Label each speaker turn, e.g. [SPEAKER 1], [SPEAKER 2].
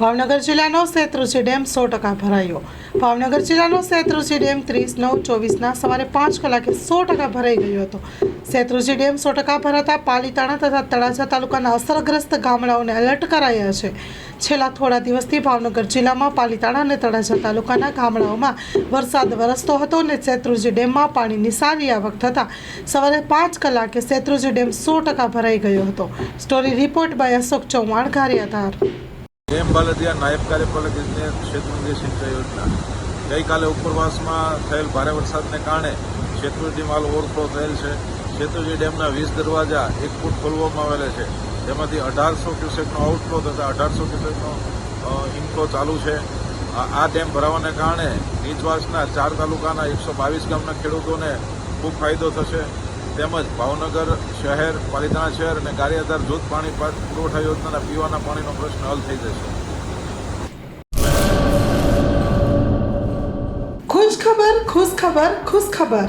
[SPEAKER 1] ભાવનગર જિલ્લાનો શેત્રુંજી ડેમ સો ટકા ભરાયો. ભાવનગર જિલ્લાનો શેત્રુંજી ડેમ ત્રીસ, નવ, ચોવીસના સવારે પાંચ કલાકે સો ટકા ભરાઈ ગયો હતો. શેત્રુંજી ડેમ સો ટકા ભરાતા પાલીતાણા તથા તળાજા તાલુકાના અસરગ્રસ્ત ગામડાઓને એલર્ટ કરાયા છે. છેલ્લા થોડા દિવસથી ભાવનગર જિલ્લામાં પાલીતાણા અને તળાજા તાલુકાના ગામડાઓમાં વરસાદ વરસતો હતો અને શેત્રુજી ડેમમાં પાણીની સારી આવક થતાં સવારે પાંચ કલાકે શેત્રુજી ડેમ સો ટકા ભરાઈ ગયો હતો. Story report by Ashok Chauhan Gariyadhar
[SPEAKER 2] એમ બાલદિયા નાયબ કાર્યપાલક ઇજનેર શેત્રુંજી સિંચાઈ યોજના? ગઈકાલે ઉપરવાસમાં થયેલ ભારે વરસાદને કારણે શેત્રુજી માલ ઓવરફ્લો થયેલ છે. શેત્રુંજી ડેમના વીસ દરવાજા એક ફૂટ ખોલવામાં આવેલા છે. જેમાંથી અઢારસો ક્યુસેકનો આઉટફ્લો તથા અઢારસો ક્યુસેકનો ઇનફ્લો ચાલુ છે. આ ડેમ ભરાવાને કારણે નીચવાસના ચાર તાલુકાના એકસો બાવીસ ગામના ખેડૂતોને ખૂબ ફાયદો થશે. તેમજ ભાવનગર શહેર, પાલિતાણા શહેર અને ગારિયાધાર જૂથ પાણી પુરવઠા યોજનાના પીવાના પાણીનો પ્રશ્ન હલ થઈ જશે.
[SPEAKER 1] ખુશ ખબર ખુશ ખબર ખુશ ખબર